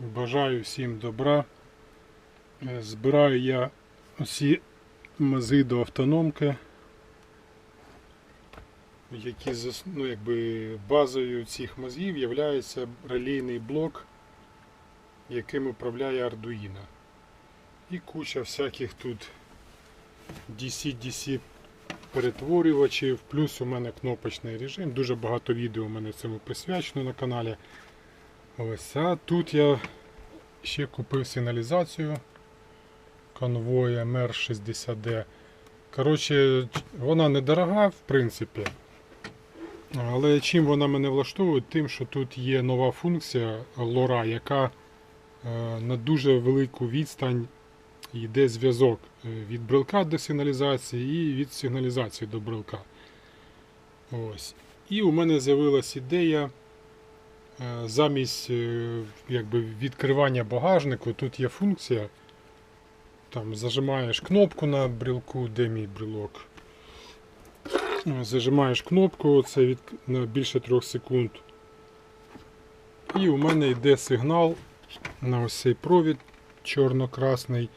Бажаю всім добра. Е, Збираю я усі мази до автономки, які ну, якби базою цих мазів є релейний блок, яким управляє Arduino. І куча всяких тут DC-DC перетворювачів, плюс у мене кнопочний режим. Дуже багато відео у мене цьому присвячено на каналі. Ось, а тут я ще купив сигналізацію конвоя MR60D. Коротше, вона недорога, в принципі. Але чим вона мене влаштовує? Тим, що тут є нова функція лора, яка е, на дуже велику відстань йде зв'язок е, від брелка до сигналізації і від сигналізації до брелка. Ось. І у мене з'явилась ідея замість е, якби, відкривання багажнику, тут є функція. Там зажимаєш кнопку на брелку, де мій брелок. Е, Зажимаєш кнопку, це від, на більше 3 секунд. І у мене йде сигнал на ось цей провід чорно-красний.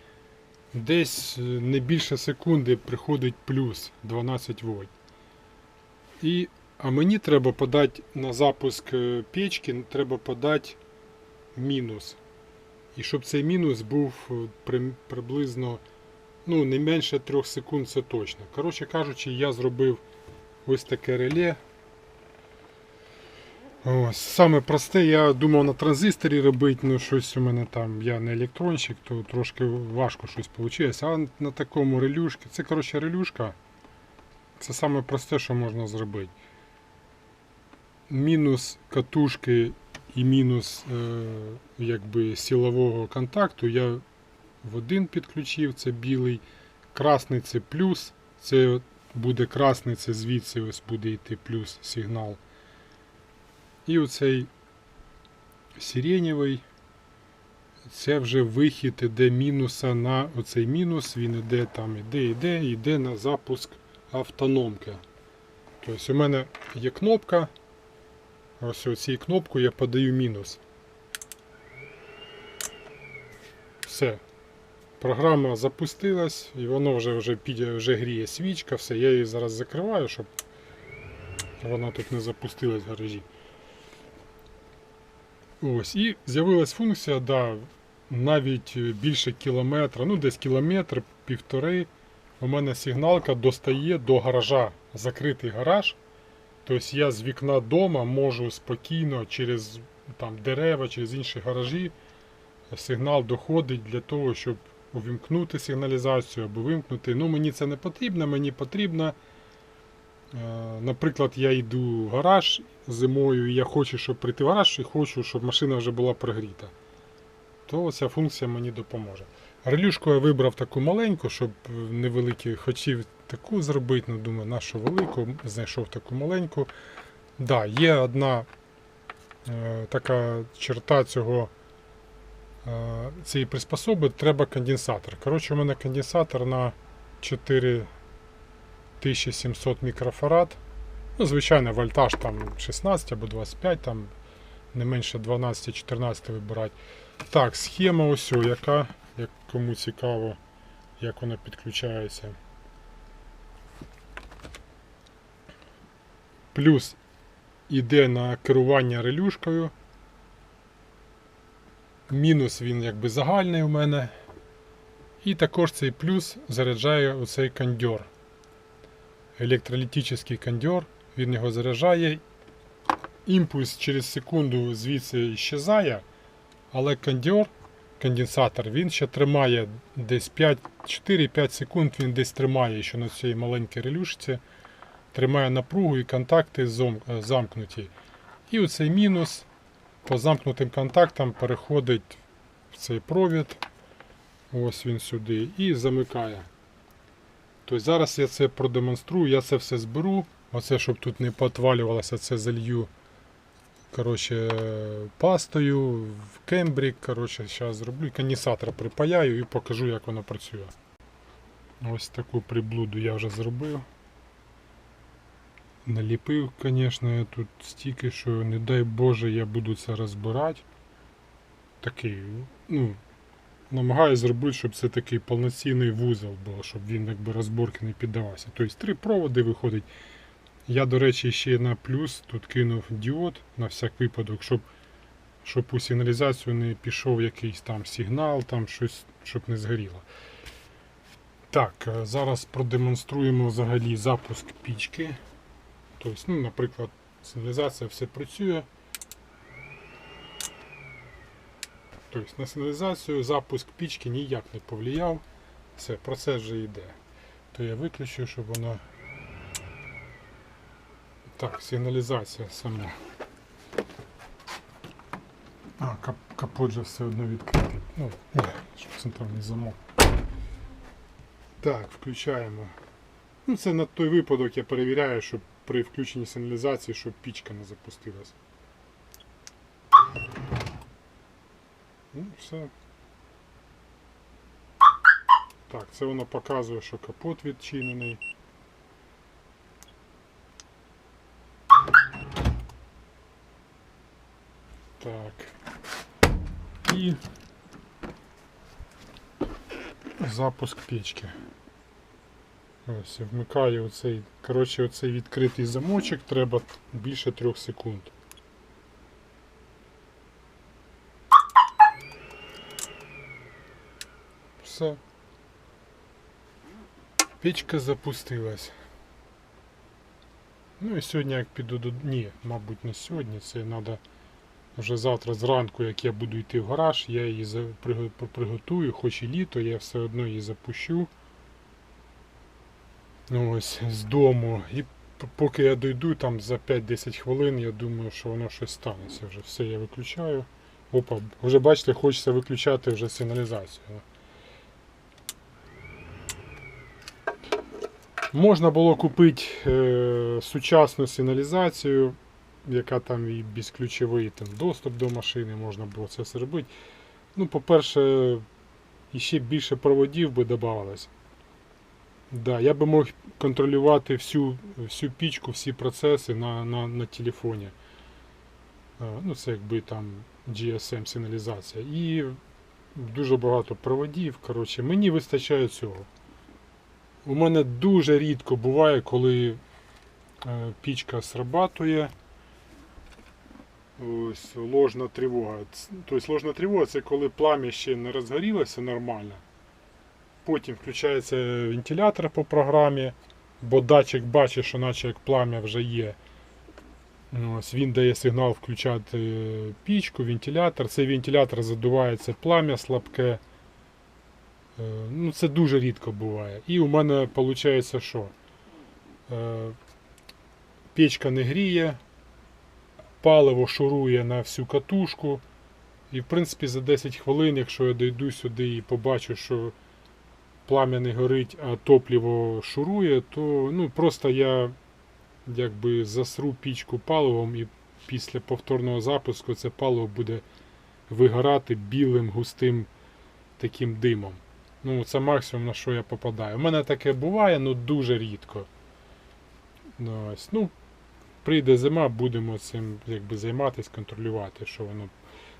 Десь е, не більше секунди приходить плюс 12 вольт. І, а мені треба подати на запуск е, печки, треба подати мінус. І щоб цей мінус був е, при- приблизно ну, не менше 3 секунд, це точно. Коротше кажучи, я зробив ось таке реле. Ось, саме просте, я думав на транзисторі робити, ну щось у мене там, я не електронщик, то трошки важко щось вийшло. А на такому релюшці, це коротше релюшка, це саме просте, що можна зробити. Мінус катушки і мінус е, якби силового контакту я в один підключив, це білий, красний це плюс, це буде красний, це звідси ось буде йти плюс сигнал. І оцей сиренєвий, це вже вихід іде мінуса на оцей мінус, він іде там, іде, іде, іде на запуск автономки. Тобто у мене є кнопка, ось оцій кнопку я подаю мінус. Все. Програма запустилась і воно вже вже, вже гріє свічка, все, я її зараз закриваю, щоб вона тут не запустилась в гаражі. Ось, і з'явилась функція, да, навіть більше кілометра, ну десь кілометр, півтори. У мене сигналка достає до гаража, закритий гараж. Тобто я з вікна дома можу спокійно через там, дерева, через інші гаражі сигнал доходить для того, щоб увімкнути сигналізацію або вимкнути. Ну, мені це не потрібно, мені потрібно. е, Наприклад, я йду в гараж зимою, і я хочу, щоб прийти в гараж, і хочу, щоб машина вже була прогріта. То ця функція мені допоможе. Релюшку я вибрав таку маленьку, щоб невеликі хотів таку зробити, ну думаю, нашу велику, знайшов таку маленьку. Да, є одна е, така черта цього е, цієї приспособи, треба конденсатор. Коротше, у мене конденсатор на 4700 мікрофарад. Ну, звичайно, вольтаж там 16 або 25, там не менше 12-14 вибирати. Так, схема ось, яка, як кому цікаво, як вона підключається. Плюс іде на керування релюшкою. Мінус він якби загальний у мене. І також цей плюс заряджає оцей кондьор. Електролітичний кондьор, він його заряджає. Імпульс через секунду звідси щезає, але кондьор, конденсатор, він ще тримає десь 5, 4-5 секунд, він десь тримає ще на цій маленькій релюшці, тримає напругу і контакти е, замкнуті. І оцей мінус по замкнутим контактам переходить в цей провід. Ось він сюди і замикає. Тобто зараз я це продемонструю, я це все зберу. Оце, щоб тут не потвалювалося, це залью коротше, пастою в кембрік. Коротше, зараз зроблю. Конденсатор припаяю і покажу, як воно працює. Ось таку приблуду я вже зробив. Наліпив, звісно, я тут стільки, що не дай Боже я буду це розбирати. такий, ну, намагаюся зробити, щоб це такий повноцінний вузол був, щоб він якби розборки не піддавався. Тобто три проводи виходить. Я, до речі, ще на плюс тут кинув діод на всяк випадок, щоб, щоб у сигналізацію не пішов якийсь там сигнал, там щось, щоб не згоріло. Так, е, зараз продемонструємо взагалі запуск пічки. Тобто, ну, наприклад, сигналізація все працює. Тобто на сигналізацію запуск пічки ніяк не повлияв. Все, процес вже йде. То я виключу, щоб вона. Так, сигналізація сама. А, кап капот же все одно відкритий. Ну, щоб центральний замок. Так, включаємо. Ну, це на той випадок я перевіряю, щоб при включенні сигналізації, щоб пічка не запустилась. Ну, все. Так, це воно показує, що капот відчинений. Так. І запуск печки. Ось, вмикаю оцей, коротше, оцей відкритий замочок, треба більше трьох секунд. Все. Печка запустилась. Ну і сьогодні як піду до... Ні, мабуть не сьогодні, це треба вже завтра зранку, як я буду йти в гараж, я її приготую, хоч і літо, я все одно її запущу. Ось з дому. І поки я дойду там за 5-10 хвилин, я думаю, що воно щось станеться. Вже все я виключаю. Опа, вже бачите, хочеться виключати вже сигналізацію. Можна було купити е, сучасну сигналізацію, яка там і безключовий там, доступ до машини, можна було це все робити. Ну, по-перше, іще більше проводів би додавалось. Да, я би мог контролювати всю, всю пічку, всі процеси на, на, на телефоні. Е, Ну, це якби там GSM сигналізація. І дуже багато проводів. Коротше, мені вистачає цього. У мене дуже рідко буває, коли е, пічка срабатує. Ось ложна тривога. Тобто ложна тривога це коли плам'я ще не розгорілося нормально. Потім включається вентилятор по програмі, бо датчик бачить, що наче як плам'я вже є. Ось він дає сигнал включати пічку, вентилятор. Цей вентилятор задувається плам'я слабке. Е, Ну, це дуже рідко буває. І у мене виходить, що е, печка не гріє, паливо шурує на всю катушку. І в принципі за 10 хвилин, якщо я дойду сюди і побачу, що плам'я не горить, а топливо шурує, то ну, просто я якби засру пічку паливом і після повторного запуску це паливо буде вигорати білим густим таким димом. Ну, це максимум на що я попадаю. У мене таке буває, ну дуже рідко. Ну, ось, ну, прийде зима, будемо цим якби займатися, контролювати, що воно.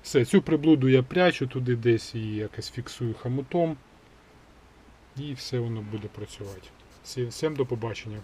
Все, цю приблуду я прячу туди десь і якось фіксую хомутом. І все воно буде працювати. Всім до побачення.